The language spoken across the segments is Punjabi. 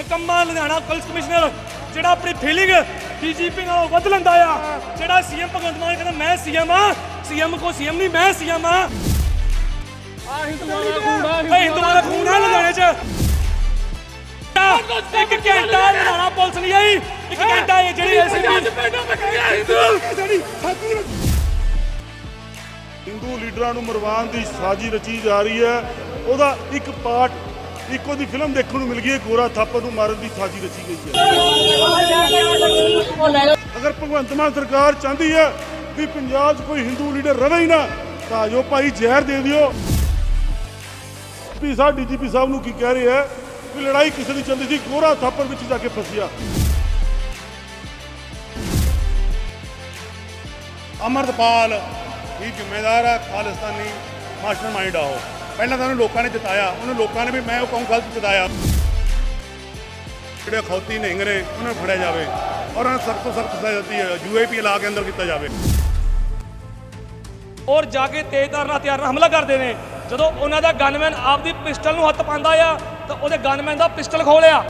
ਨਿਕੰਮਾ ਲੁਧਿਆਣਾ ਪੁਲਿਸ ਕਮਿਸ਼ਨਰ ਜਿਹੜਾ ਆਪਣੀ ਫੀਲਿੰਗ ਡੀਜੀਪੀ ਨਾਲੋਂ ਵੱਧ ਲੈਂਦਾ ਆ। ਜਿਹੜਾ ਸੀਐਮ ਭਗਵੰਤ ਮਾਨ ਕਹਿੰਦਾ ਮੈਂ ਸੀਐਮ ਆ ਸੀਐਮ ਕੋ ਸੀਐਮ ਨਹੀਂ ਮੈਂ ਸੀਐਮ ਆ। ਆ ਹਿੰਦੂਆਂ ਦਾ ਖੂਨ ਆ ਇਹ ਹਿੰਦੂਆਂ ਦਾ ਖੂਨ ਆ ਲੁਧਿਆਣੇ 'ਚ। ਇੱਕ ਘੰਟਾ ਲੁਧਿਆਣਾ ਪੁਲਿਸ ਨਹੀਂ ਆਈ ਇੱਕ ਘੰਟਾ ਇਹ ਜਿਹੜੀ ਐਸਪੀ ਹਿੰਦੂ। ਲੀਡਰਾਂ ਨੂੰ ਮਰਵਾਉਣ ਦੀ ਸਾਜ਼ੀ ਰਚੀ ਜਾ ਰਹੀ ਹੈ। ਉਹਦਾ ਇੱਕ ਪਾਰਟ ਇੱਕੋ ਦੀ ਫਿਲਮ ਦੇਖਣ ਨੂੰ ਮਿਲ ਗਈ ਹੈ, ਗੋਰਾ ਥਾਪਰ ਨੂੰ ਮਾਰਨ ਦੀ ਸਾਜ਼ੀ ਰਚੀ ਗਈ ਹੈ। ਅਗਰ ਭਗਵੰਤ ਮਾਨ ਸਰਕਾਰ ਚਾਹੁੰਦੀ ਹੈ ਵੀ ਪੰਜਾਬ 'ਚ ਕੋਈ ਹਿੰਦੂ ਲੀਡਰ ਰਵੇ ਹੀ ਨਾ, ਤਾਂ ਜੋ ਭਾਈ ਜ਼ਹਿਰ ਦੇ ਦਿਓ। ਪੀ ਸਾਹਿਬ, ਡੀਜੀਪੀ ਸਾਹਿਬ ਨੂੰ ਕੀ ਕਹਿ ਰਹੇ ਹੈ ਵੀ ਲੜਾਈ ਕਿਸੇ ਦੀ ਚੱਲਦੀ ਸੀ, ਗੋਰਾ ਥਾਪਰ ਵਿੱਚ ਜਾ ਕੇ ਫਸਿਆ। ਅਮਰਤਪਾਲ ਹੀ ਜ਼ਿੰਮੇਦਾਰ ਹੈ, ਖਾਲਿਸਤਾਨੀ ਮਾਸਟਰ ਮਾਈਂਡ ਆ ਉਹ। ਪਹਿਲਾਂ ਤਾਂ ਉਹਨੂੰ ਲੋਕਾਂ ਨੇ ਜਿਤਾਇਆ ਉਹਨੂੰ ਲੋਕਾਂ ਨੇ ਵੀ ਮੈਂ ਉਹ ਕਹੂੰ ਗਲਤ ਜਿਤਾਇਆ। ਜਿਹੜੇ ਖੌਤੀ ਨਿਹੰਗ ਨੇ ਉਹਨਾਂ ਨੂੰ ਫੜਿਆ ਜਾਵੇ ਔਰ ਉਹਨਾਂ ਸਖਤ ਤੋਂ ਸਖਤ ਸਜ਼ਾ ਦਿੱਤੀ ਹੈ ਯੂਏਪੀ ਲਾ ਕੇ ਅੰਦਰ ਕੀਤਾ ਜਾਵੇ। ਔਰ ਜਾ ਕੇ ਤੇਜ਼ਧਾਰ ਨਾਲ ਹਥਿਆਰ ਨਾਲ ਹਮਲਾ ਕਰਦੇ ਨੇ। ਜਦੋਂ ਉਹਨਾਂ ਦਾ ਗਨਮੈਨ ਆਪਦੀ ਪਿਸਟਲ ਨੂੰ ਹੱਥ ਪਾਉਂਦਾ ਆ ਤਾਂ ਉਹਦੇ ਗਨਮੈਨ ਦਾ ਪਿਸਟਲ ਖੋਲਿਆ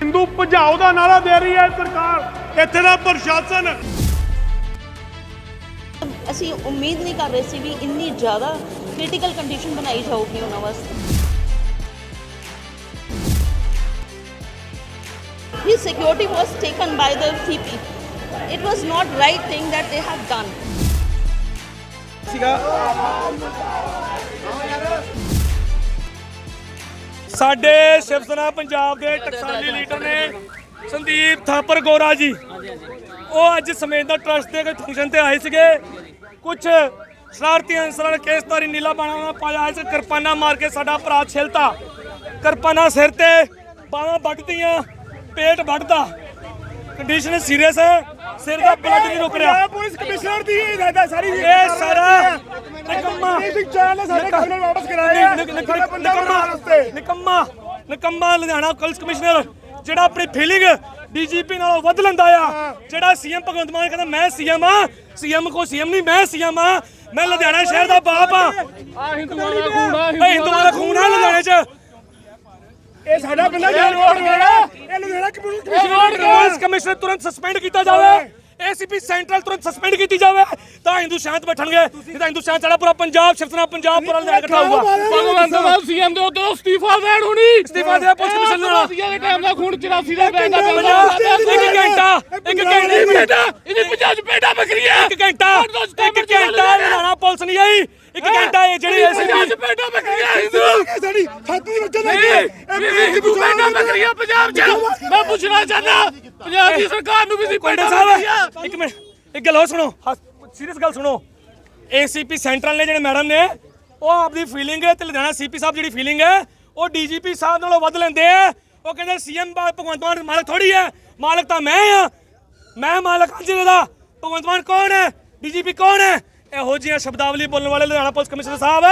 ਹਿੰਦੂ ਭਜਾਓ ਦਾ ਨਾਰਾ ਦੇ ਰਹੀ ਹੈ ਸਰਕਾਰ। ਇੱਥੇ ਦਾ ਪ੍ਰਸ਼ਾਸਨ ਅਸੀਂ ਉਮੀਦ ਨਹੀਂ ਕਰ ਰਹੇ ਸੀ ਵੀ ਇੰਨੀ ਜ਼ਿਆਦਾ ਕ੍ਰਿਟੀਕਲ ਕੰਡੀਸ਼ਨ ਬਣਾਈ ਜਾਊਗੀ ਉਹਨਾਂ ਵਾਸਤੇ His security was taken by the CP. It was not right thing that they have done. ਸਾਡੇ ਸ਼ਿਵ ਸੈਨਾ ਪੰਜਾਬ ਦੇ ਟਕਸਾਲੀ ਲੀਡਰ ਨੇ ਸੰਦੀਪ ਥਾਪਰ ਗੋਰਾ ਜੀ ਉਹ ਅੱਜ ਸਮੇਤ ਦਾ ਟਰਸਟ ਦੇ ਕੋਈ ਫੰਕਸ਼ਨ ਤੇ ਆਏ ਸੀਗੇ ਕੁਝ ਸ਼ਰਾਰਤੀ ਅਨਸਰਾਂ ਨੇ ਕੇਸਤਾਰੀ ਨੀਲਾ ਬਾਣਾ ਉਹਨਾਂ ਪਾਇਆ ਇਸ ਕਿਰਪਾਨਾ ਮਾਰ ਕੇ ਸਾਡਾ ਭਰਾ ਛਿਲਤਾ। ਕਿਰਪਾਨਾ ਸਿਰ ਤੇ ਬਾਹਾਂ ਵੱਢਦੀਆਂ ਪੇਟ ਵੱਢਦਾ। ਕੰਡੀਸ਼ਨ ਸੀਰੀਅਸ ਹੈ। ਸਿਰ ਦਾ ਬਲੱਡ ਨਹੀਂ ਰੁਕ ਰਿਹਾ। ਪੁਲਿਸ ਕਮਿਸ਼ਨਰ ਦੀ ਹਦਾਇਤ ਸਾਰੀ ਇਹ ਸਾਰਾ ਨਿਕੰਮਾ। ਚਾਲ ਨੇ ਸਾਡੇ ਕਾਨੂੰਨ ਵਾਪਸ ਕਰਾਏ ਆ ਸਾਡਾ ਪੰਜਾਬ ਬਣਾਉਣ ਵਾਸਤੇ। ਨਿਕੰਮਾ। ਨਿਕੰਮਾ ਲੁਧਿਆਣਾ ਪੁਲਿਸ ਕਮਿਸ਼ਨਰ ਜਿਹੜਾ ਆਪਣੀ ਫੀਲਿੰਗ ਡੀਜੀਪੀ ਨਾਲੋਂ ਵੱਧ ਲੈਂਦਾ ਆ। ਜਿਹੜਾ ਸੀਐਮ ਭਗਵੰਤ ਮਾਨ ਕਹਿੰਦਾ ਮੈਂ ਸੀਐਮ ਆ। ਸੀਐਮ ਕੋ ਸੀਐਮ ਨਹੀਂ ਮੈਂ ਸੀਐਮ ਆ। ਮੈਂ ਲੁਧਿਆਣਾ ਸ਼ਹਿਰ ਦਾ ਬਾਪ ਆ। ਆ ਹਿੰਦੂਆਂ ਦਾ ਖੂਨ ਆ ਇਹ ਹਿੰਦੂਆਂ ਦਾ ਖੂਨ ਆ ਲੁਧਿਆਣੇ 'ਚ। ਇਹ ਸਾਡਾ ਬੰਦਾ ਜਾਨਵਰ ਹੋਣਾ ਇਹ ਲੁਧਿਆਣਾ ਕਮਿਸ਼ਨਰ ਤੁਰੰਤ ਸਸਪੈਂਡ ਕੀਤਾ ਜਾਵੇ। ਏਸੀਪੀ ਸੈਂਟਰਲ ਤੁਰੰਤ ਸਸਪੈਂਡ ਕੀਤੀ ਜਾਵੇ। ਤਾਂ ਹਿੰਦੂ ਸ਼ਾਂਤ ਬੈਠਣਗੇ। ਨਹੀਂ ਤਾਂ ਹਿੰਦੂ ਸ਼ਾਂਤ ਸਾਡਾ ਪੂਰਾ ਪੰਜਾਬ ਸ਼ਿਵਸਨਾ ਪੰਜਾਬ ਪੂਰਾ ਲੁਧਿਆਣਾ ਇਕੱਠਾ ਹੋਊਗਾ ਭਗਵੰਤ ਮਾਨ ਸੀਐਮ ਦੇ ਉਦੋਂ ਅਸਤੀਫਾ ਦੇਣ ਹੁਣੀ। ਇਸਤੀਫਾ ਦੇ ਪੁਲਿਸ ਕਮਿਸ਼ਨਰ ਨਾਲ। ਦੇ ਟਾਈਮ ਦਾ ਖੂਨ 84 ਦਾ ਪੈਂਦਾ ਪੰਜਾਬ ਇੱਕ ਘੰਟਾ। ਇੱਕ ਘੰਟੇ। ਬੇਟਾ ਇਹਦੀ 50 ਬੇਟਾ ਬੱਕਰੀਆਂ ਇੱਕ ਘੰਟਾ। ਇੱਕ ਘੰਟਾ ਲੁਧਿਆਣਾ ਪੁਲਿਸ ਨਹੀਂ ਆਈ। ਘੰਟਾ ਇਹ ਜਿਹੜੀ ਪੰਜਾਹ ਐਸਪੀ ਬੇਟਾ ਬੱਕਰੀਆਂ ਹਿੰਦੂ ਸਾਡੀ? ਛਾਤੀ ਵਿੱਚ ਨਹੀਂ ਹਿੰਦੂ ਬੇਟਾ ਬੱਕਰੀਆਂ ਪੰਜਾਬ ਚ। ਮੈਂ ਪੁੱਛਣਾ ਚਾਹਨਾ ਪੰਜਾਬ ਦੀ ਸਰਕਾਰ ਨੂੰ ਵੀ ਸੀ ਬੇਟਾ ਸਾਹਿਬ ਇੱਕ ਮਿੰਟ ਇੱਕ ਗੱਲ ਹੋਰ ਸੁਣੋ। ਸੀਰੀਅਸ ਗੱਲ ਸੁਣੋ। ਏਸੀਪੀ ਸੈਂਟਰਲ ਨੇ ਜਿਹੜੇ ਮੈਡਮ ਨੇ ਉਹ ਆਪਦੀ ਫੀਲਿੰਗ ਤੇ ਲੁਧਿਆਣਾ ਸੀਪੀ ਸਾਹਿਬ ਜਿਹੜੀ ਫੀਲਿੰਗ ਹੈ ਉਹ ਡੀਜੀਪੀ ਸਾਹਿਬ ਨਾਲੋਂ ਵੱਧ ਲੈਂਦੇ ਆ। ਉਹ ਕਹਿੰਦੇ ਸੀਐਮ ਭਗਵੰਤ ਮਾਨ ਮਾਲਕ ਥੋੜੀ ਹੈ। ਮਾਲਕ ਤਾਂ ਮੈਂ ਆ। ਮੈਂ ਮਾਲਕ ਹਾਂ ਜ਼ਿਲ੍ਹੇ ਦਾ। ਭਗਵੰਤ ਮਾਨ ਕੌਣ ਹੈ? ਡੀਜੀਪੀ ਕੌਣ ਹੈ? ਇਹੋ ਜਿਹੀਆਂ ਸ਼ਬਦਾਵਲੀ ਬੋਲਣ ਵਾਲੇ ਲੁਧਿਆਣਾ ਪੁਲਿਸ ਕਮਿਸ਼ਨਰ ਸਾਹਿਬ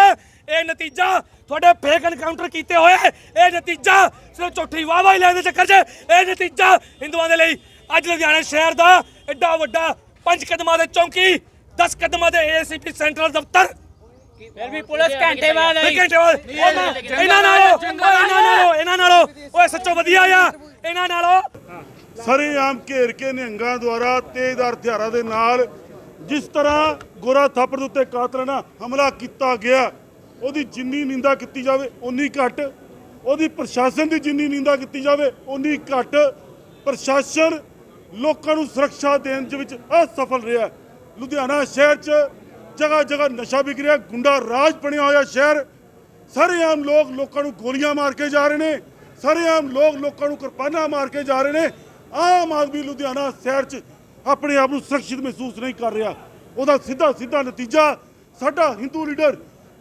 ਇਹ ਨਤੀਜਾ ਤੁਹਾਡੇ ਫੇਕ ਐਨਕਾਊਂਟਰ ਕੀਤੇ ਹੋਏ ਇਹ ਨਤੀਜਾ ਸਿਰਫ ਝੂਠੀ ਵਾਹਵਾਹੀ ਲੈਣ ਦੇ ਚੱਕਰ 'ਚ। ਇਹ ਨਤੀਜਾ ਹਿੰਦੂਆਂ ਦੇ ਲਈ ਅੱਜ ਲੁਧਿਆਣਾ ਸ਼ਹਿਰ ਦਾ ਐਡਾ ਵੱਡਾ ਪੰਜ ਕਦਮਾਂ ਦੇ ਚੌਂਕੀ 10 ਕਦਮਾਂ ਦੇ ਏਸੀਪੀ ਸੈਂਟਰਲ ਦਫ਼ਤਰ। ਫਿਰ ਵੀ ਪੁਲਿਸ ਘੰਟੇ ਬਾਅਦ ਆਈ। ਘੰਟੇ ਬਾਅਦ ਇਹਨਾਂ ਨਾਲੋਂ ਇਹਨਾਂ ਨਾਲੋਂ ਇਹਨਾਂ ਨਾਲੋਂ ਓਏ ਸੱਚੋ ਵਧੀਆ ਆ। ਇਹਨਾਂ ਨਾਲੋਂ ਸਰੇਆਮ ਘੇਰ ਕੇ ਨਿਹੰਗਾਂ ਦੁਆਰਾ ਤੇਜ਼ਧਾਰ ਹਥਿਆਰਾਂ ਦੇ ਨਾਲ ਜਿਸ ਤਰ੍ਹਾਂ ਗੋਰਾ ਥਾਪੜ ਦੇ ਉੱਤੇ ਕਾਤਲਾਨਾ ਹਮਲਾ ਕੀਤਾ ਗਿਆ, ਉਹਦੀ ਜਿੰਨੀ ਨਿੰਦਾ ਕੀਤੀ ਜਾਵੇ ਉਨੀ ਘੱਟ। ਉਹਦੀ ਪ੍ਰਸ਼ਾਸਨ ਦੀ ਜਿੰਨੀ ਨਿੰਦਾ ਕੀਤੀ ਜਾਵੇ ਉਨੀ ਘੱਟ। ਪ੍ਰਸ਼ਾਸਨ ਲੋਕਾਂ ਨੂੰ ਸੁਰੱਖਿਆ ਦੇਣ ਦੇ ਵਿੱਚ ਅਸਫਲ ਰਿਹਾ। ਲੁਧਿਆਣਾ ਸ਼ਹਿਰ 'ਚ ਜਗ੍ਹਾ ਜਗ੍ਹਾ ਨਸ਼ਾ ਵਿਕ ਰਿਹਾ, ਗੁੰਡਾ ਰਾਜ ਬਣਿਆ ਹੋਇਆ ਸ਼ਹਿਰ। ਸਰੇਆਮ ਲੋਕ ਲੋਕਾਂ ਨੂੰ ਗੋਲੀਆਂ ਮਾਰ ਕੇ ਜਾ ਰਹੇ ਨੇ। ਸਰੇਆਮ ਲੋਕ ਲੋਕਾਂ ਨੂੰ ਕਿਰਪਾਨਾਂ ਮਾਰ ਕੇ ਜਾ ਰਹੇ ਨੇ। ਆਮ ਆਦਮੀ ਲੁਧਿਆਣਾ ਸ਼ਹਿਰ 'ਚ ਆਪਣੇ ਆਪ ਨੂੰ ਸੁਰੱਖਿਅਤ ਮਹਿਸੂਸ ਨਹੀਂ ਕਰ ਰਿਹਾ। ਉਹਦਾ ਸਿੱਧਾ ਸਿੱਧਾ ਨਤੀਜਾ ਸਾਡਾ ਹਿੰਦੂ ਲੀਡਰ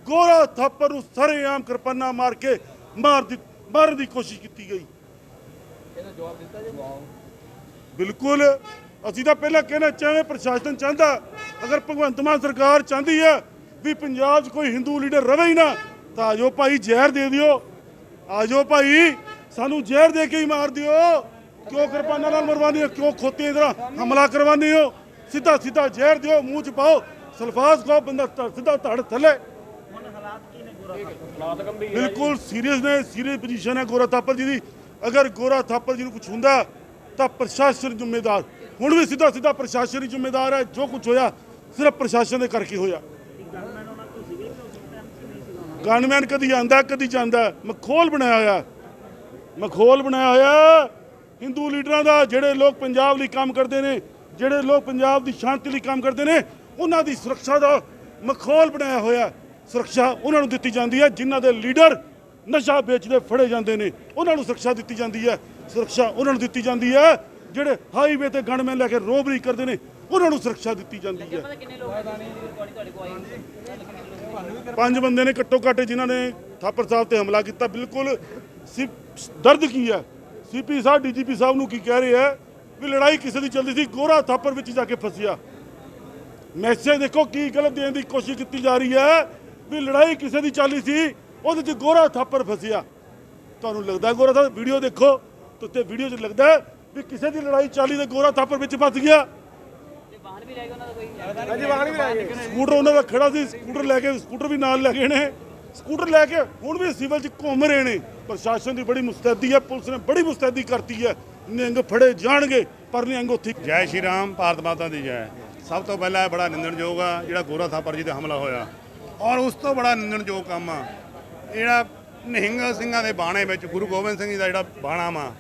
ਗੋਰਾ ਥਾਪਰ ਨੂੰ ਸਰੇਆਮ ਕਿਰਪਾਨਾਂ ਮਾਰ ਕੇ ਮਾਰ ਦਿੱ ਮਾਰਨ ਦੀ ਕੋਸ਼ਿਸ਼ ਕੀਤੀ ਗਈ। ਬਿਲਕੁਲ। ਅਸੀਂ ਤਾਂ ਪਹਿਲਾਂ ਕਹਿਣਾ ਚਾਹਵੇਂ ਪ੍ਰਸ਼ਾਸਨ ਚਾਹੁੰਦਾ ਅਗਰ ਭਗਵੰਤ ਮਾਨ ਸਰਕਾਰ ਚਾਹੁੰਦੀ ਹੈ ਵੀ ਪੰਜਾਬ 'ਚ ਕੋਈ ਹਿੰਦੂ ਲੀਡਰ ਰਵੇ ਹੀ ਨਾ ਤਾਂ ਆਜੋ ਭਾਈ ਜ਼ਹਿਰ ਦੇ ਦਿਓ। ਆਜੋ ਭਾਈ ਸਾਨੂੰ ਜ਼ਹਿਰ ਦੇ ਕੇ ਹੀ ਮਾਰ ਦਿਓ। ਕਿਉਂ ਕਿਰਪਾਨਾਂ ਨਾਲ ਮਰਵਾਉਂਦੇ ਹੋ? ਕਿਉਂ ਖੋਤੀ ਇਧਰ ਹਮਲਾ ਕਰਵਾਉਂਦੇ ਹੋ? ਸਿੱਧਾ ਸਿੱਧਾ ਜ਼ਹਿਰ ਦਿਓ, ਮੂੰਹ 'ਚ ਪਾਓ। ਸਲਫਾਜ਼ ਖਾਓ, ਬੰਦਾ ਸਿੱਧਾ ਧੜ ਥੱਲੇ। ਬਿਲਕੁਲ ਸੀਰੀਅਸ ਨੇ ਸੀਰੀਅਸ ਪੋਜੀਸ਼ਨ ਹੈ ਗੋਰਾ ਥਾਪਰ ਜੀ ਦੀ। ਅਗਰ ਗੋਰਾ ਥਾਪਰ ਜੀ ਨੂੰ ਕੁਝ ਹੁੰਦਾ, ਤਾਂ ਪ੍ਰਸ਼ਾਸਨ ਜ਼ਿੰਮੇਦਾਰ। ਹੁਣ ਵੀ ਸਿੱਧਾ ਸਿੱਧਾ ਪ੍ਰਸ਼ਾਸਨ ਹੀ ਜ਼ਿੰਮੇਦਾਰ ਹੈ, ਜੋ ਕੁਝ ਹੋਇਆ, ਸਿਰਫ ਪ੍ਰਸ਼ਾਸਨ ਦੇ ਕਰਕੇ ਹੋਇਆ। ਗਨਮੈਨ ਕਦੀ ਆਂਦਾ, ਕਦੀ ਜਾਂਦਾ। ਮਖੌਲ ਬਣਾਇਆ ਹੋਇਆ। ਮਖੌਲ ਬਣਾਇਆ ਹੋਇਆ। ਹਿੰਦੂ ਲੀਡਰਾਂ ਦਾ, ਜਿਹੜੇ ਲੋਕ ਪੰਜਾਬ ਲਈ ਕੰਮ ਕਰਦੇ ਨੇ, ਜਿਹੜੇ ਲੋਕ ਪੰਜਾਬ ਦੀ ਸ਼ਾਂਤੀ ਲਈ ਕੰਮ ਕਰਦੇ ਨੇ, ਉਹਨਾਂ ਦੀ ਸੁਰੱਖਿਆ ਦਾ ਮਖੌਲ ਬਣਾਇਆ ਹੋਇਆ ਸੁਰੱਖਿਆ ਉਹਨਾਂ ਨੂੰ ਦਿੱਤੀ ਜਾਂਦੀ ਹੈ, ਜਿਨ੍ਹਾਂ ਦੇ ਲੀਡਰ ਨਸ਼ਾ ਵੇਚਦੇ ਫੜੇ ਜਾਂਦੇ ਨੇ, ਉਹਨਾਂ ਨੂੰ ਸੁਰੱਖਿਆ ਦਿੱਤੀ ਜਾਂਦੀ ਹੈ। ਸੁਰੱਖਿਆ ਉਹਨਾਂ ਨੂੰ ਦਿੱਤੀ ਜਾਂਦੀ ਹੈ, ਜਿਹੜੇ ਹਾਈਵੇ ਤੇ ਗਨਮੈਨ ਲੈ ਕੇ ਰੋਬਰੀ ਕਰਦੇ ਨੇ, ਉਹਨਾਂ ਨੂੰ ਸੁਰੱਖਿਆ ਦਿੱਤੀ ਜਾਂਦੀ ਹੈ। ਪੰਜ ਬੰਦੇ ਨੇ ਘੱਟੋ ਘੱਟ ਜਿਨ੍ਹਾਂ ਨੇ ਥਾਪਰ ਸਾਹਿਬ ਤੇ ਹਮਲਾ ਕੀਤਾ, ਬਿਲਕੁਲ ਸਿਰਫ ਦਰਦ ਕੀ ਹੈ ਸੀਪੀ ਸਾਹਿਬ ਡੀਜੀਪੀ ਸਾਹਿਬ ਨੂੰ ਕੀ ਕਹਿ ਰਹੇ ਹੈ ਵੀ ਲੜਾਈ ਕਿਸੇ ਦੀ ਚੱਲਦੀ ਸੀ ਗੋਰਾ ਥਾਪਰ ਵਿੱਚ ਜਾ ਕੇ ਫਸਿਆ। ਮੈਸੇਜ ਦੇਖੋ ਕੀ ਗਲਤ ਦੇਣ ਦੀ ਕੋਸ਼ਿਸ਼ ਕੀਤੀ ਜਾ ਰਹੀ ਹੈ ਵੀ ਲੜਾਈ ਕਿਸੇ ਦੀ ਚੱਲਦੀ ਸੀ ਉਹਦੇ 'ਚ ਗੋਰਾ ਥਾਪਰ ਫਸਿਆ। ਤੁਹਾਨੂੰ ਲੱਗਦਾ ਗੋਰਾ ਥਾਪਰ? ਵੀਡੀਓ ਦੇਖੋ ਤੇ ਉੱਤੇ ਵੀਡੀਓ 'ਚ ਲੱਗਦਾ ਵੀ ਕਿਸੇ ਦੀ ਲੜਾਈ ਚੱਲੀ ਤੇ ਗੋਰਾ ਥਾਪਰ ਵਿੱਚ ਫਸ ਗਿਆ। ਤੇ ਵਾਹਨ ਵੀ ਰਹਿ ਗਿਆ ਉਹਨਾਂ ਦਾ ਕੋਈ? ਸਕੂਟਰ ਉਹਨਾਂ ਦਾ ਖੜਾ ਸੀ ਸਕੂਟਰ ਲੈ ਕੇ ਸਕੂਟਰ ਵੀ ਨਾਲ ਲੈ ਗਏ ਨੇ। ਸਕੂਟਰ ਲੈ ਕੇ ਹੁਣ ਵੀ ਸਿਵਲ 'ਚ ਘੁੰਮ ਰਹੇ ਨੇ। ਪ੍ਰਸ਼ਾਸਨ ਦੀ ਬੜੀ ਮੁਸਤੈਦੀ ਹੈ, ਪੁਲਿਸ ਨੇ ਬੜੀ ਮੁਸਤੈਦੀ ਕਰਤੀ ਹੈ। ਨਿਹੰਗ ਫੜੇ ਜਾਣਗੇ, ਪਰ ਨਿਹੰਗ ਉੱਥੇ ਜੈ ਸ਼੍ਰੀ ਰਾਮ, ਭਾਰਤ ਮਾਤਾ ਦੀ ਜੈ। ਸਭ ਤੋਂ ਪਹਿਲਾਂ ਇਹ ਬੜਾ ਨਿੰਦਣਯੋਗ ਆ, ਜਿਹੜਾ ਗੋਰਾ ਥਾਪਰ ਜੀ ਤੇ ਹਮਲਾ ਹੋਇਆ। ਔਰ ਉਸ ਤੋਂ ਬੜਾ ਨਿੰਦਣਯੋਗ ਕੰਮ ਆ ਇਹ ਜਿਹੜਾ ਨਿਹੰਗ ਸਿੰਘਾਂ ਦੇ ਬਾਣੇ ਵਿੱਚ, ਗੁਰੂ ਗੋਬਿੰਦ ਸਿੰਘ ਜੀ ਦਾ ਜਿਹੜਾ ਬਾਣਾ ਵਾ,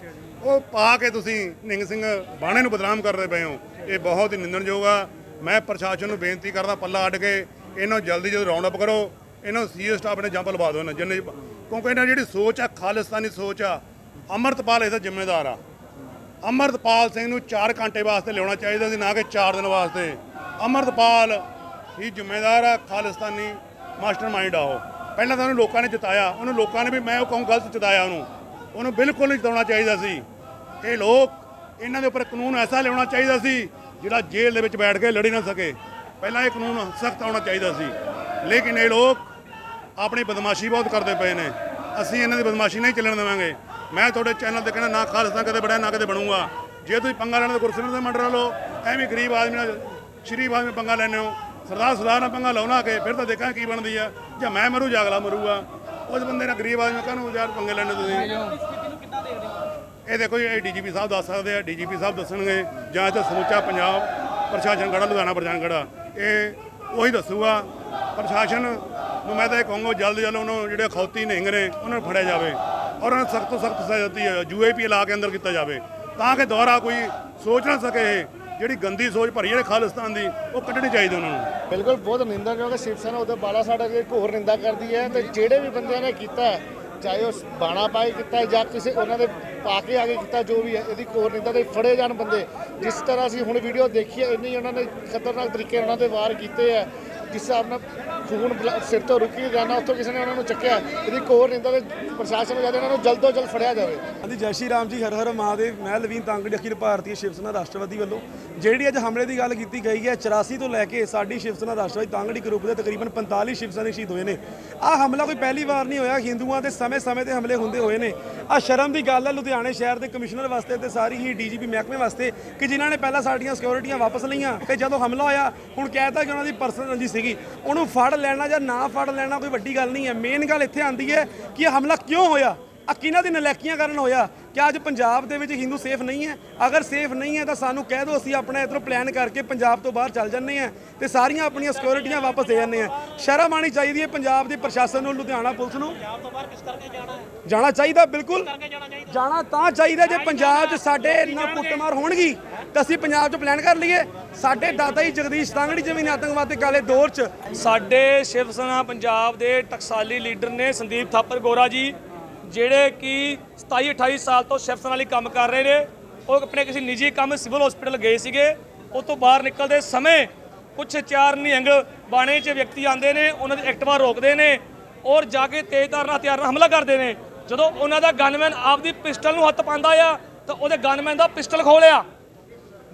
ਉਹ ਪਾ ਕੇ ਤੁਸੀਂ ਨਿਹੰਗ ਸਿੰਘ ਬਾਣੇ ਨੂੰ ਬਦਨਾਮ ਕਰਦੇ ਪਏ ਹੋ। ਇਹ ਬਹੁਤ ਹੀ ਨਿੰਦਣਯੋਗ ਆ। ਮੈਂ ਪ੍ਰਸ਼ਾਸਨ ਨੂੰ ਬੇਨਤੀ ਕਰਦਾ, ਪੱਲਾ ਅੱਡ ਕੇ ਇਹਨੂੰ ਜਲਦੀ ਜਲਦੀ ਰਾਉਂਡ ਅਪ ਕਰੋ। ਇਹਨੂੰ ਸੀਐਸ ਸਟਾਫ ਨੇ ਜੰਪ ਲਵਾ ਦਿਓ ਇਹਨਾਂ ਜਿੰਨੇ ਕਿਉਂਕਿ ਇਹਨਾਂ ਦੀ ਜਿਹੜੀ ਸੋਚ ਆ, ਖਾਲਿਸਤਾਨੀ ਸੋਚ ਆ, ਅਮਰਤਪਾਲ ਇਹਦਾ ਜ਼ਿੰਮੇਦਾਰ ਆ। ਅਮਰਤਪਾਲ ਸਿੰਘ ਨੂੰ 4 ਘੰਟੇ ਵਾਸਤੇ ਲਿਆਉਣਾ ਚਾਹੀਦਾ ਸੀ, ਨਾ ਕਿ 4 ਦਿਨ ਵਾਸਤੇ। ਅਮਰਤਪਾਲ ਹੀ ਜ਼ਿੰਮੇਦਾਰ ਆ, ਖਾਲਿਸਤਾਨੀ ਮਾਸਟਰਮਾਈਂਡ ਆ ਉਹ। ਪਹਿਲਾਂ ਤਾਂ ਉਹਨੂੰ ਲੋਕਾਂ ਨੇ ਜਿਤਾਇਆ। ਉਹਨੂੰ ਲੋਕਾਂ ਨੇ ਵੀ, ਮੈਂ ਉਹ ਕਹੂੰ, ਗਲਤ ਜਿਤਾਇਆ ਉਹਨੂੰ। ਉਹਨੂੰ ਬਿਲਕੁਲ ਨਹੀਂ ਜਿਤਾਉਣਾ ਚਾਹੀਦਾ ਸੀ। ਇਹ ਲੋਕ ਇਹਨਾਂ ਦੇ ਉੱਪਰ ਕਾਨੂੰਨ ਐਸਾ ਲਿਆਉਣਾ ਚਾਹੀਦਾ ਸੀ, ਜਿਹੜਾ ਜੇਲ੍ਹ ਦੇ ਵਿੱਚ ਬੈਠ ਕੇ ਲੜੀ ਨਾ ਸਕੇ। ਪਹਿਲਾਂ ਇਹ ਕਾਨੂੰਨ ਸਖਤ ਆਉਣਾ ਚਾਹੀਦਾ ਸੀ। ਲੇਕਿਨ ਇਹ ਲੋਕ ਆਪਣੀ ਬਦਮਾਸ਼ੀ ਬਹੁਤ ਕਰਦੇ ਪਏ ਨੇ। ਅਸੀਂ ਇਹਨਾਂ ਦੀ ਬਦਮਾਸ਼ੀ ਨਹੀਂ ਚੱਲਣ ਦੇਵਾਂਗੇ। ਮੈਂ ਤੁਹਾਡੇ ਚੈਨਲ ਤੇ ਕਹਿੰਦਾ ਨਾ ਖਾਲਸਾ ਕਦੇ ਬੜਿਆ ਨਾ ਕਦੇ ਬਣੂਗਾ। ਜੇ ਤੁਸੀਂ ਪੰਗਾ ਲੈਣਾ ਤਾਂ ਗੁਰਸਿਮਰਨ ਦੇ ਮੰਡਰਾ ਲਓ ਐਵੇਂ ਗਰੀਬ ਆਦਮੀ ਨਾਲ ਸ਼ਰੀਫ ਆਦਮੀ ਪੰਗਾ ਲੈਣੇ ਹੋ ਸਰਦਾਰ ਸਰਦਾਰ ਨਾਲ ਪੰਗਾ ਲਾਉਣਾ ਕੇ ਫਿਰ ਤਾਂ ਦੇਖਾਂ ਕੀ ਬਣਦੀ ਆ। ਜਾਂ ਮੈਂ ਮਰੂ ਜਾਂ ਅਗਲਾ ਮਰੂਗਾ। ਉਸ ਬੰਦੇ ਨਾਲ ਗਰੀਬ ਆਦਮੀ ਕਾਹਨੂੰ ਯਾਰ ਪੰਗੇ ਲੈਣੇ ਤੁਸੀਂ? ਇਹ ਦੇਖੋ ਜੀ, ਇਹ ਡੀਜੀਪੀ ਸਾਹਿਬ ਦੱਸ ਸਕਦੇ ਆ। ਡੀਜੀਪੀ ਸਾਹਿਬ ਦੱਸਣਗੇ। ਜਾਂ ਇੱਥੇ ਸਮੁੱਚਾ ਪੰਜਾਬ ਪ੍ਰਸ਼ਾਸਨ ਖੜਾ ਲੁਧਿਆਣਾ ਪ੍ਰਸ਼ਾਸਨ ਖੜਾ। ਇਹ ਉਹੀ ਦੱਸੂਗਾ। ਪ੍ਰਸ਼ਾਸਨ ਨੂੰ ਮੈਂ ਤਾਂ ਇਹ ਕਹੂੰਗਾ ਜਲਦ ਜਲਦ ਉਹਨੂੰ ਜਿਹੜੇ ਖੌਤੀ ਨਿਹੰਗ ਨੇ, ਉਹਨਾਂ ਨੂੰ ਫੜਿਆ ਜਾਵੇ। ਔਰ ਉਹਨਾਂ ਨੂੰ ਸਖਤ ਤੋਂ ਸਖਤ ਸਜ਼ਾ ਦਿੱਤੀ ਹੈ ਯੂਏਪੀ ਲਾ ਕੇ ਅੰਦਰ ਕੀਤਾ ਜਾਵੇ। ਤਾਂ ਕਿ ਦੁਬਾਰਾ ਕੋਈ ਸੋਚ ਨਾ ਸਕੇ ਇਹ, ਜਿਹੜੀ ਗੰਦੀ ਸੋਚ ਭਰੀ ਹੈ ਖਾਲਿਸਤਾਨ ਦੀ, ਉਹ ਕੱਢਣੀ ਚਾਹੀਦੀ ਉਹਨਾਂ ਨੂੰ। ਬਿਲਕੁਲ, ਬਹੁਤ ਨਿੰਦਾ ਕਿਉਂਕਿ ਸ਼ਿਵ ਸੈਨਾ, ਉਹਦੇ ਬਾਲਾ ਸਾਡਾ ਜੇ ਘੋਰ ਨਿੰਦਾ ਕਰਦੀ ਹੈ। ਤੇ ਜਿਹੜੇ ਵੀ ਬੰਦਿਆਂ ਨੇ ਕੀਤਾ ਚਾਹੇ ਉਹ ਬਾਣਾ ਪਾਈ ਕੀਤਾ ਜਾਂ ਕਿਸੇ ਉਹਨਾਂ ਦੇ ਪਾ ਕੇ ਆ ਕੇ ਕੀਤਾ ਜੋ ਵੀ ਹੈ, ਇਹਦੀ ਘੋਰ ਨਿੰਦਾ ਤੇ ਫੜੇ ਜਾਣ ਬੰਦੇ। ਜਿਸ ਤਰ੍ਹਾਂ ਅਸੀਂ ਹੁਣ ਵੀਡੀਓ ਦੇਖੀ ਹੈ, ਇੰਨੀ ਉਹਨਾਂ ਨੇ ਖਤਰਨਾਕ ਤਰੀਕੇ ਉਹਨਾਂ ਦੇ ਵਾਰ ਕੀਤੇ ਹੈ, ਜਿਸ ਹਿਸਾਬ ਨਾਲ ਖੂਨ ਬਲ- ਸਿਰ ਤੋਂ ਰੁਕੀ ਜਾਣਾ ਉੱਥੋਂ ਕਿਸੇ ਨੇ ਉਹਨਾਂ ਨੂੰ ਚੱਕਿਆ। ਇਹਦੀ ਘੋਰ ਨਿੰਦਾ ਤੇ ਪ੍ਰਸ਼ਾਸਨ ਨੂੰ ਜ਼ਿਆਦਾ ਉਹਨਾਂ ਨੂੰ ਜਲਦ ਤੋਂ ਜਲਦ ਫੜਿਆ ਜਾਵੇ। ਹਾਂਜੀ, ਜੈ ਸ਼੍ਰੀ ਰਾਮ ਜੀ, ਹਰ ਹਰ ਮਹਾਦੇਵ। ਮੈਂ ਲਵੀਨ ਤਾਂਗੜੀ, ਅਖਿਲ ਭਾਰਤੀ ਸ਼ਿਵ ਸੈਨਾ ਰਾਸ਼ਟਰਵਾਦੀ ਵੱਲੋਂ। ਜਿਹੜੀ ਅੱਜ ਹਮਲੇ ਦੀ ਗੱਲ ਕੀਤੀ ਗਈ ਹੈ 84 ਤੋਂ ਲੈ ਕੇ ਸਾਡੀ ਸ਼ਿਵ ਸੈਨਾ ਰਾਸ਼ਟਰਵਾਦੀ ਤਾਂਗੜੀ ਗਰੁੱਪ ਦੇ ਤਕਰੀਬਨ 45 ਸ਼ਿਵ ਸੈਨਿਕ ਸ਼ਹੀਦ ਹੋਏ ਨੇ। ਆਹ ਹਮਲਾ ਕੋਈ ਪਹਿਲੀ ਵਾਰ ਨਹੀਂ ਹੋਇਆ। ਹਿੰਦੂਆਂ ਦੇ ਸਮੇਂ-ਸਮੇਂ ਤੇ ਹਮਲੇ ਹੁੰਦੇ ਹੋਏ ਨੇ। ਆ ਸ਼ਰਮ ਦੀ ਗੱਲ ਹੈ, ਲੁਧਿਆਣੇ ਸ਼ਹਿਰ ਦੇ ਕਮਿਸ਼ਨਰ ਵਾਸਤੇ ਤੇ ਸਾਰੀ ਹੀ ਡੀਜੀਪੀ ਮਹਿਕਮੇ ਵਾਸਤੇ ਕਿ ਜਿਨ੍ਹਾਂ ਨੇ ਪਹਿਲਾਂ ਸਾਡੀਆਂ ਸਿਕਿਉਰਿਟੀਆਂ ਵਾਪਸ ਲਈਆਂ ਤੇ ਜਦੋਂ ਹਮਲਾ ਹੋਇਆ, ਹੁਣ ਕਹਿ ਤਾ ਕਿ ਉਹਨਾਂ ਦੀ ਪਰਸਨਲ ਰੰਜੀ ਸੀਗੀ। ਉਹਨੂੰ ਫੜ ਲੈਣਾ ਜਾਂ ਨਾ ਫੜ ਲੈਣਾ ਕੋਈ ਵੱਡੀ ਗੱਲ ਨਹੀਂ ਹੈ। ਮੇਨ ਗੱਲ ਇੱਥੇ ਆਂਦੀ ਹੈ ਕਿ ਇਹ ਹਮਲਾ ਕਿਉਂ ਹੋਇਆ? ਆ ਕਿਹਨਾਂ ਦੀ ਨਲੈਕੀਆਂ ਕਾਰਨ ਹੋਇਆ? ਕਿ ਅੱਜ ਪੰਜਾਬ ਦੇ ਵਿੱਚ ਹਿੰਦੂ ਸੇਫ ਨਹੀਂ ਹੈ? ਅਗਰ ਸੇਫ ਨਹੀਂ ਹੈ ਤਾਂ ਸਾਨੂੰ ਕਹਿ ਦਿਓ ਅਸੀਂ ਆਪਣਾ ਇਧਰੋਂ ਪਲਾਨ ਕਰਕੇ ਪੰਜਾਬ ਤੋਂ ਬਾਹਰ ਚੱਲ ਜੰਨੇ ਆ ਤੇ ਸਾਰੀਆਂ ਆਪਣੀਆਂ ਸਿਕਿਉਰਿਟੀਆਂ ਵਾਪਸ ਦੇ ਜਾਂਦੇ ਆ ਸ਼ਰਮ ਆਣੀ ਚਾਹੀਦੀ ਹੈ ਪੰਜਾਬ ਦੇ ਪ੍ਰਸ਼ਾਸਨ ਨੂੰ ਲੁਧਿਆਣਾ ਪੁਲਿਸ ਨੂੰ। ਜਾਣਾ ਚਾਹੀਦਾ ਬਿਲਕੁਲ। ਜਾਣਾ ਜਾਣਾ ਤਾਂ ਚਾਹੀਦਾ ਜੇ ਪੰਜਾਬ 'ਚ ਸਾਡੇ ਨਾ ਕੁੱਟਮਾਰ ਹੋਣਗੀ, ਤਾਂ ਅਸੀਂ ਪੰਜਾਬ 'ਚ ਪਲਾਨ ਕਰ ਲਈਏ। ਸਾਡੇ ਦਾਦਾ ਜੀ ਜਗਦੀਸ਼ ਤਾਂਗੜੀ ਜਿਵੇਂ ਆਤੰਕਵਾਦ ਕਾਲੇ ਦੌਰ 'ਚ। ਸਾਡੇ ਸ਼ਿਵ ਸੈਨਾ ਪੰਜਾਬ ਦੇ ਟਕਸਾਲੀ ਲੀਡਰ ਨੇ ਸੰਦੀਪ ਥਾਪਰ ਗੋਰਾ ਜੀ, ਜਿਹੜੇ ਕਿ 27 28 ਸਾਲ ਤੋਂ ਸ਼ਿਵ ਸੈਨਾ ਲਈ ਕੰਮ ਕਰ ਰਹੇ ਨੇ। ਉਹ ਆਪਣੇ ਕਿਸੇ ਨਿੱਜੀ ਕੰਮ ਸਿਵਲ ਹਸਪੀਟਲ ਗਏ ਸੀਗੇ। ਉਹ ਤੋਂ ਬਾਹਰ ਨਿਕਲਦੇ ਸਮੇਂ ਕੁਝ ਚਾਰ ਨਿਹੰਗ ਬਾਣੇ 'ਚ ਵਿਅਕਤੀ ਆਉਂਦੇ ਨੇ, ਉਹਨਾਂ ਦੀ ਐਕਟਿਵਾ ਰੋਕਦੇ ਨੇ ਔਰ ਜਾ ਕੇ ਤੇਜ਼ਧਾਰ ਨਾਲ ਹਥਿਆਰ ਨਾਲ ਹਮਲਾ ਕਰਦੇ ਨੇ। ਜਦੋਂ ਉਹਨਾਂ ਦਾ ਗਨਮੈਨ ਆਪਦੀ ਪਿਸਟਲ ਨੂੰ ਹੱਥ ਪਾਉਂਦਾ ਆ, ਤਾਂ ਉਹਦੇ ਗਨਮੈਨ ਦਾ ਪਿਸਟਲ ਖੋਲਿਆ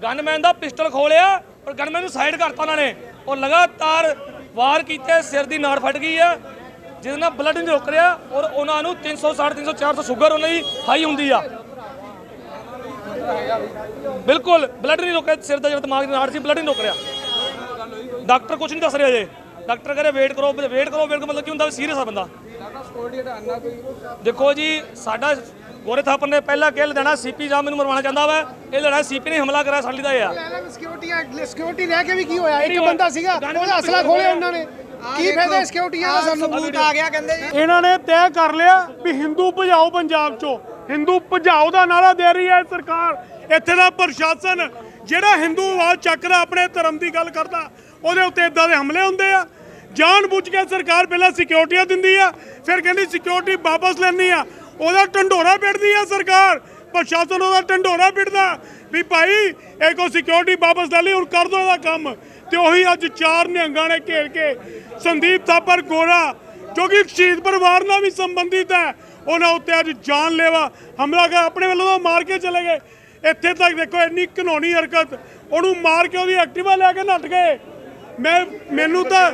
ਗਨਮੈਨ ਦਾ ਪਿਸਟਲ ਖੋਲਿਆ ਔਰ ਗਨਮੈਨ ਨੂੰ ਸਾਈਡ ਕਰਤਾ ਉਹਨਾਂ ਨੇ। ਉਹ ਲਗਾਤਾਰ ਵਾਰ ਕੀਤੇ, ਸਿਰ ਦੀ ਨਾੜ ਫਟ ਗਈ ਆ, ਜਿਹਦੇ ਨਾਲ ਬਲੱਡ ਨਹੀਂ ਰੁਕ ਰਿਹਾ, ਔਰ ਉਹਨਾਂ ਨੂੰ 300 350 400 ਸ਼ੂਗਰ ਉਹਨਾਂ ਦੀ ਹਾਈ ਹੁੰਦੀ ਆ। ਬਿਲਕੁਲ ਬਲੱਡ ਨਹੀਂ ਰੁਕ ਰਿਹਾ ਸਿਰ ਦਾ ਜਿਹੜਾ ਦਿਮਾਗ ਦੀ ਨਾੜ ਸੀ ਬਲੱਡ ਨਹੀਂ ਰੁਕ ਰਿਹਾ। ਡਾਕਟਰ ਕੁਝ ਨਹੀਂ ਦੱਸ ਰਿਹਾ ਜੇ। ਡਾਕਟਰ ਕਹਿੰਦੇ ਵੇਟ ਕਰੋ ਵੇਟ ਕਰੋ ਵੇਟ ਕਰੋ ਮਤਲਬ ਕੀ ਹੁੰਦਾ ਸੀਰੀਅਸ ਆ ਬੰਦਾ। ਦੇਖੋ ਜੀ ਸਾਡਾ ਗੋਰੇ ਥਾਪਰ ਨੇ ਪਹਿਲਾਂ ਕਿਹਾ ਲੁਧਿਆਣਾ ਸੀਪੀ ਸਾਹਿਬ ਮੈਨੂੰ ਮਰਵਾਉਣਾ ਚਾਹੁੰਦਾ ਵਾ ਇਹ ਲੜਾਈ ਸੀਪੀ ਨੇ ਹਮਲਾ ਕਰਿਆ ਸਾਡੀ ਦਾ ਇਹ ਆ। ਸਿਕਿਉਰਿਟੀ ਸਿਕਿਉਰਿਟੀ ਰਹਿ ਕੇ ਵੀ ਕੀ ਹੋਇਆ? ਇੱਕ ਬੰਦਾ ਸੀਗਾ ਉਹਦਾ ਅਸਲਾ ਖੋਲਿਆ ਉਹਨਾਂ ਨੇ। ਕੀ ਫਾਇਦਾ ਸਿਕਿਉਰਿਟੀਆਂ ਦਾ ਸਾਨੂੰ? ਸਬੂਤ ਆ ਗਿਆ ਕਹਿੰਦੇ ਜੀ। ਇਹਨਾਂ ਨੇ ਤੈਅ ਕਰ ਲਿਆ ਵੀ ਹਿੰਦੂ ਭਜਾਓ ਪੰਜਾਬ ਚੋਂ। ਹਿੰਦੂ ਭਜਾਓ ਦਾ ਨਾਰਾ ਦੇ ਰਹੀ ਹੈ ਸਰਕਾਰ। ਇੱਥੇ ਦਾ ਪ੍ਰਸ਼ਾਸਨ ਜਿਹੜਾ ਹਿੰਦੂ ਆਵਾਜ਼ ਚੱਕਦਾ ਆਪਣੇ ਧਰਮ ਦੀ ਗੱਲ ਕਰਦਾ ਉਹਦੇ ਉੱਤੇ ਇਦਾਂ ਦੇ ਹਮਲੇ ਹੁੰਦੇ ਆ। ਜਾਣ ਬੁੱਝ ਕੇ ਸਰਕਾਰ ਪਹਿਲਾਂ ਸਿਕਿਉਰਿਟੀਆਂ ਦਿੰਦੀ ਆ, ਫਿਰ ਕਹਿੰਦੀ ਸਿਕਿਉਰਿਟੀ ਵਾਪਸ ਲੈਣੀ ਆ। ਉਹਦਾ ਢੰਡੋਰਾ ਪਿੱਟਦੀ ਆ ਸਰਕਾਰ। ਪ੍ਰਸ਼ਾਸਨ ਉਹਦਾ ਢੰਡੋਰਾ ਪਿੱਟਦਾ ਵੀ ਭਾਈ, ਇਹ ਕੋ ਸਿਕਿਉਰਿਟੀ ਵਾਪਸ ਲੈ ਲਈ, ਹੁਣ ਕਰ ਦੋ ਇਹਦਾ ਕੰਮ। ਤੇ ਉਹੀ ਅੱਜ ਚਾਰ ਨਿਹੰਗਾਂ ਨੇ ਘੇਰ ਕੇ ਸੰਦੀਪ ਥਾਪਰ ਗੋਰਾ, ਜੋ ਕਿ ਸ਼ਹੀਦ ਪਰਿਵਾਰ ਨਾਲ ਵੀ ਸੰਬੰਧਿਤ ਹੈ, ਉਹਨਾਂ ਉੱਤੇ ਅੱਜ ਜਾਨਲੇਵਾ ਹਮਲਾ ਕਰ ਆਪਣੇ ਵੱਲੋਂ ਤਾਂ ਮਾਰ ਕੇ ਚਲੇ ਗਏ। ਇੱਥੇ ਤੱਕ ਦੇਖੋ, ਇੰਨੀ ਘਨੌਣੀ ਹਰਕਤ, ਉਹਨੂੰ ਮਾਰ ਕੇ ਉਹਦੀ ਐਕਟਿਵਾ ਲੈ ਕੇ ਨੱਟ ਗਏ। ਮੈਂ, ਮੈਨੂੰ ਤਾਂ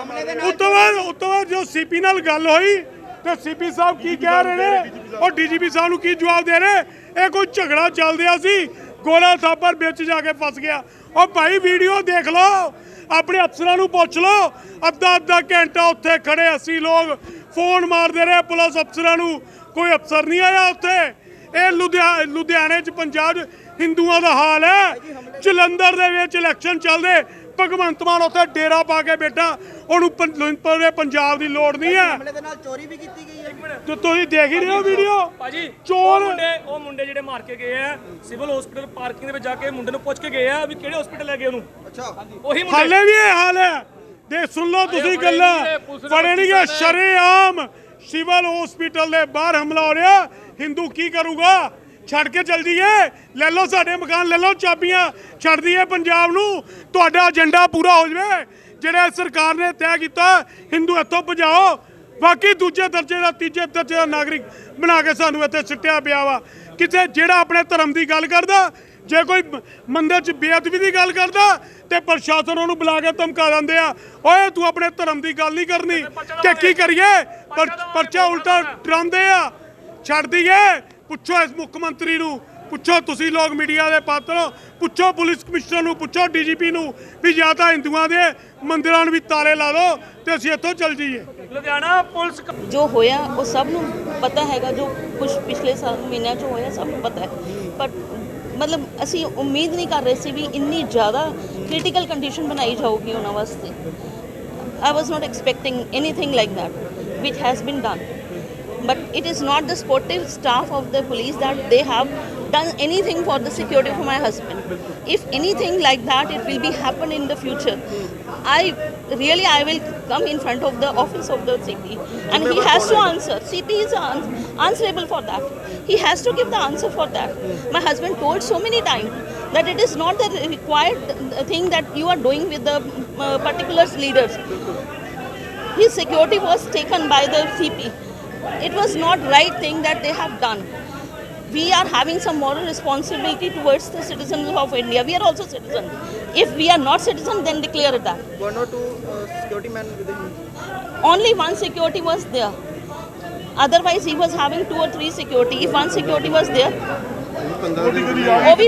ਉਤੋਂ ਬਾਅਦ ਉਤੋਂ ਬਾਅਦ ਜੋ ਸੀਪੀ ਨਾਲ ਗੱਲ ਹੋਈ, ਤੇ ਸੀਪੀ ਸਾਹਿਬ ਕੀ ਕਹਿ ਰਹੇ ਨੇ? ਉਹ ਡੀਜੀਪੀ ਸਾਹਿਬ ਨੂੰ ਕੀ ਜਵਾਬ ਦੇ ਰਹੇ? ਇਹ ਕੋਈ ਝਗੜਾ ਚੱਲ ਰਿਹਾ ਸੀ, ਗੋਲਾ ਥਾਪਰ ਵਿੱਚ ਜਾ ਕੇ ਫਸ ਗਿਆ। ਉਹ ਭਾਈ ਵੀਡੀਓ ਦੇਖ ਲਓ, ਆਪਣੇ ਅਫਸਰਾਂ ਨੂੰ ਪੁੱਛ ਲਓ, ਅੱਧਾ ਅੱਧਾ ਘੰਟਾ ਉੱਥੇ ਖੜੇ ਅਸੀਂ ਲੋਕ, ਫੋਨ ਮਾਰਦੇ ਰਹੇ ਪੁਲਿਸ ਅਫਸਰਾਂ ਨੂੰ, ਕੋਈ ਅਫਸਰ ਨਹੀਂ ਆਇਆ ਉੱਥੇ। ਇਹ ਲੁਧਿਆ, ਲੁਧਿਆਣੇ ਚ ਪੰਜਾਬ ਹਿੰਦੂਆਂ ਦਾ ਹਾਲ ਹੈ। ਜਲੰਧਰ ਦੇ ਵਿੱਚ ਇਲੈਕਸ਼ਨ ਚੱਲਦੇ ਭਗਵੰਤ ਮਾਨ ਉੱਥੇ ਡੇਰਾ ਪਾ ਕੇ ਬੈਠਾ। ਉਹਨੂੰ ਪੂਰੇ ਪੰਜਾਬ ਦੀ ਲੋੜ ਨਹੀਂ ਹੈ। ਹਮਲੇ ਦੇ ਨਾਲ ਚੋਰੀ ਵੀ ਕੀਤੀ ਗਈ ਹੈ ਤੇ ਤੁਸੀਂ ਦੇਖ ਹੀ ਰਹੇ ਹੋ ਵੀਡੀਓ ਭਾਜੀ ਚੋਰ- ਉਹ ਮੁੰਡੇ ਉਹ ਮੁੰਡੇ ਜਿਹੜੇ ਮਾਰ ਕੇ ਗਏ ਆ ਸਿਵਲ ਹਸਪੀਟਲ ਪਾਰਕਿੰਗ ਦੇ ਵਿੱਚ ਜਾ ਕੇ ਮੁੰਡੇ ਨੂੰ ਪੁੱਛ ਕੇ ਗਏ ਆ ਵੀ ਕਿਹੜੇ ਹਸਪੀਟਲ ਲੈ ਗਏ ਉਹਨੂੰ। ਅੱਛਾ। ਉਹੀ ਮੁੰਡੇ ਹਾਲੇ ਵੀ ਇਹ ਹਾਲ ਹੈ। ਦੇ ਸੁਣ ਲਓ ਤੁਸੀਂ ਗੱਲਾਂ। ਫੜੇ ਨਹੀਂ ਗਏ ਸ਼ਰੇਆਮ ਸਿਵਲ ਹਸਪੀਟਲ ਦੇ ਬਾਹਰ ਹਮਲਾ ਹੋ ਰਿਹਾ। ਹਿੰਦੂ ਕੀ ਕਰੂਗਾ? ਛੱਡ ਕੇ ਚਲ ਜੀਏ ਲੈ ਲਓ ਸਾਡੇ ਮਕਾਨ ਲੈ ਲਓ ਚਾਬੀਆਂ ਛੱਡ ਦਈਏ ਪੰਜਾਬ ਨੂੰ। ਤੁਹਾਡਾ ਏਜੰਡਾ ਪੂਰਾ ਹੋ ਜਾਵੇ। ਜਿਹੜਾ ਸਰਕਾਰ ਨੇ ਤੈਅ ਕੀਤਾ ਹਿੰਦੂ ਇੱਥੋਂ ਭਜਾਓ। ਬਾਕੀ ਦੂਜੇ ਦਰਜੇ ਦਾ ਤੀਜੇ ਦਰਜੇ ਦਾ ਨਾਗਰਿਕ ਬਣਾ ਕੇ ਸਾਨੂੰ ਇੱਥੇ ਸਿੱਟਿਆ ਪਿਆ ਵਾ। ਕਿਸੇ ਜਿਹੜਾ ਆਪਣੇ ਧਰਮ ਦੀ ਗੱਲ ਕਰਦਾ ਜੇ ਕੋਈ ਮੰਦਿਰ 'ਚ ਬੇਅਦਬੀ ਦੀ ਗੱਲ ਕਰਦਾ ਤੇ ਪ੍ਰਸ਼ਾਸਨ ਉਹਨੂੰ ਬੁਲਾ ਕੇ ਧਮਕਾ ਦਿੰਦੇ ਆ ਓਏ ਤੂੰ ਆਪਣੇ ਧਰਮ ਦੀ ਗੱਲ ਨਹੀਂ ਕਰਨੀ। ਕਿ ਕੀ ਕਰੀਏ? ਪਰ- ਪਰਚਾ ਉਲਟਾ ਡਰਾਉਂਦੇ ਆ। ਛੱਡ ਦਈਏ ਪੁੱਛੋ ਇਸ ਮੁੱਖ ਮੰਤਰੀ ਨੂੰ ਪੁੱਛੋ ਤੁਸੀਂ ਲੋਕ ਮੀਡੀਆ ਦੇ ਪਾਤਰ ਪੁੱਛੋ ਪੁਲਿਸ ਕਮਿਸ਼ਨਰ ਨੂੰ ਪੁੱਛੋ ਡੀਜੀਪੀ ਨੂੰ ਵੀ ਜਾਂ ਤਾਂ ਹਿੰਦੂਆਂ ਦੇ ਮੰਦਿਰਾਂ ਨੂੰ ਵੀ ਤਾਲੇ ਲਾ ਦਿਓ ਤੇ ਅਸੀਂ ਇੱਥੋਂ ਚੱਲ ਜਾਈਏ। ਲੁਧਿਆਣਾ ਪੁਲਿਸ ਜੋ ਹੋਇਆ ਉਹ ਸਭ ਨੂੰ ਪਤਾ ਹੈਗਾ ਜੋ ਕੁਝ ਪਿਛਲੇ ਸਾਲ ਮਹੀਨਿਆਂ 'ਚ ਹੋਇਆ ਸਭ ਨੂੰ ਪਤਾ ਹੈ। ਬਟ ਮਤਲਬ ਅਸੀਂ ਉਮੀਦ ਨਹੀਂ ਕਰ ਰਹੇ ਸੀ ਵੀ ਇੰਨੀ ਜ਼ਿਆਦਾ ਕ੍ਰਿਟੀਕਲ ਕੰਡੀਸ਼ਨ ਬਣਾਈ ਜਾਊਗੀ ਉਹਨਾਂ ਵਾਸਤੇ। I was not expecting anything like that, which has been done. But it is not the sportive staff of the police that they have done anything for the security for my husband. If anything like that, it will be happen in the future. I really, I will come in front of the office of the CP, and he has to answer. CP is ans- answerable for that. He has to give the answer for that. My husband told so many times that it is not the required thing that you are doing with the uh, particular leaders. His security was taken by the CP it was not right thing that they have done. We are having some moral responsibility towards the citizens of India. We are also citizens. If we are not citizens, then declare that. One or two uh, security men? Only one security was there. Otherwise, he was having two or three security. If one security was there, are भी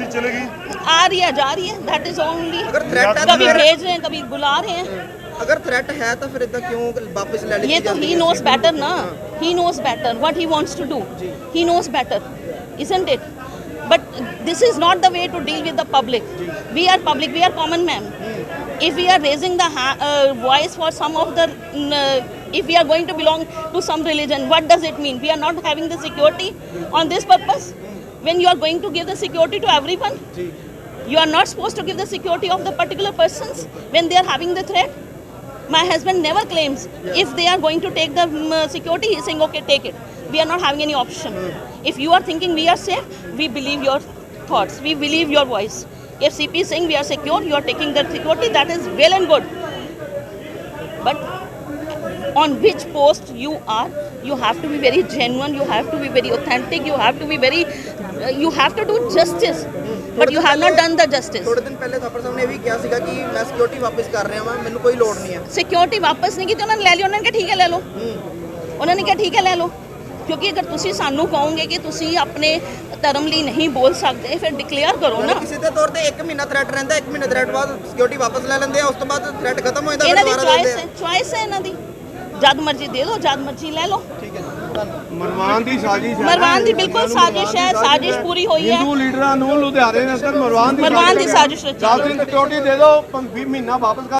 आ रही है जा कभी भेज रहे हैं कभी बुला रहे हैं अगर थ्रेट है तो फिर इतना क्यों वापस ले ली ये तो ही नोस बेटर ना he knows better what he wants to do he knows better isn't it but this is not the way to deal with the public we are public we are common men if we are raising the ha- uh, voice for some of the mm, uh, if we are going to belong to some religion what does it mean we are not having the security on this purpose when you are going to give the security to everyone you are not supposed to give the security of the particular persons when they are having the threat my husband never claims if they are going to take the uh, security, he's saying, okay, take it. We are not having any option. If you are thinking we are safe, we believe your thoughts, we believe your voice. If CP is saying we are secure, you are taking the security, that is well and good. But on which post you are, you have to be very genuine, you have to be very authentic, you have to be very, uh, you have to do justice. But you have not done the justice. ਥੋੜੇ ਦਿਨ ਪਹਿਲੇ ਥਾਪਰ ਸਾਹਿਬ ਨੇ ਇਹ ਵੀ ਕਿਹਾ ਸੀਗਾ ਕਿ ਮੈਂ ਸਿਕਿਉਰਿਟੀ ਵਾਪਸ ਕਰ ਰਿਹਾ ਵਾਂ ਮੈਨੂੰ ਕੋਈ ਲੋੜ ਨਹੀਂ ਹੈ। ਸਿਕਿਉਰਿਟੀ ਵਾਪਸ ਨਹੀਂ ਕੀਤੀ ਉਹਨਾਂ ਨੇ ਲੈ ਲਈ ਉਹਨਾਂ ਨੇ ਕਿਹਾ ਠੀਕ ਹੈ ਲੈ ਲਓ। ਉਹਨਾਂ ਨੇ ਕਿਹਾ ਠੀਕ ਹੈ ਲੈ ਲਓ। ਕਿਉਂਕਿ ਅਗਰ ਤੁਸੀਂ ਸਾਨੂੰ ਕਹੋਗੇ ਕਿ ਤੁਸੀਂ ਆਪਣੇ ਧਰਮ ਲਈ ਨਹੀਂ ਬੋਲ ਸਕਦੇ ਫਿਰ ਡਿਕਲੇਅਰ ਕਰੋ ਨਾ। ਕਿਸੇ ਦੇ ਤੌਰ ਤੇ 1 ਮਹੀਨਾ ਥ੍ਰੈਟ ਰਹਿੰਦਾ 1 ਮਹੀਨੇ ਥ੍ਰੈਟ ਬਾਅਦ ਸਿਕਿਉਰਿਟੀ ਵਾਪਸ ਲੈ ਲੈਂਦੇ ਆ ਉਸ ਤੋਂ ਬਾਅਦ ਥ੍ਰੈਟ ਖਤਮ ਹੋ ਜਾਂਦਾ ਇਹਨਾਂ ਦੀ ਦੁਬਾਰਾ ਚੁਆਇਸ ਦਿੰਦੇ ਹੈ ਚੁਆਇਸ ਹੈ ਇਹਨਾਂ ਦੀ। ਜਦ ਮਰਜ਼ੀ ਦੇ ਦਿਓ ਜਦ ਮਰਜ਼ੀ ਲੈ ਲਓ। ਮਰਵਾਨ ਦੀ ਸਾਜ਼ਿਸ਼ ਹੈ ਮਰਵਾਨ ਦੀ ਬਿਲਕੁਲ ਸਾਜ਼ਿਸ਼ ਹੈ ਸਾਜ਼ਿਸ਼ ਪੂਰੀ ਹੋਈ ਹੈ। ਹਿੰਦੂ ਲੀਡਰਾਂ ਨੂੰ ਲੁਧਿਆਣੇ ਦੇ ਅੰਦਰ ਮਰਵਾਨ ਦੀ ਮਰਵਾਨ ਦੀ ਸਾਜ਼ਿਸ਼ ਰਚੀ ਦਸ ਦਿਨ ਸਿਕਿਉਰਿਟੀ ਦੇ ਦਿਓ 20 ਮਹੀਨਾ ਵਾਪਸ ਕਰ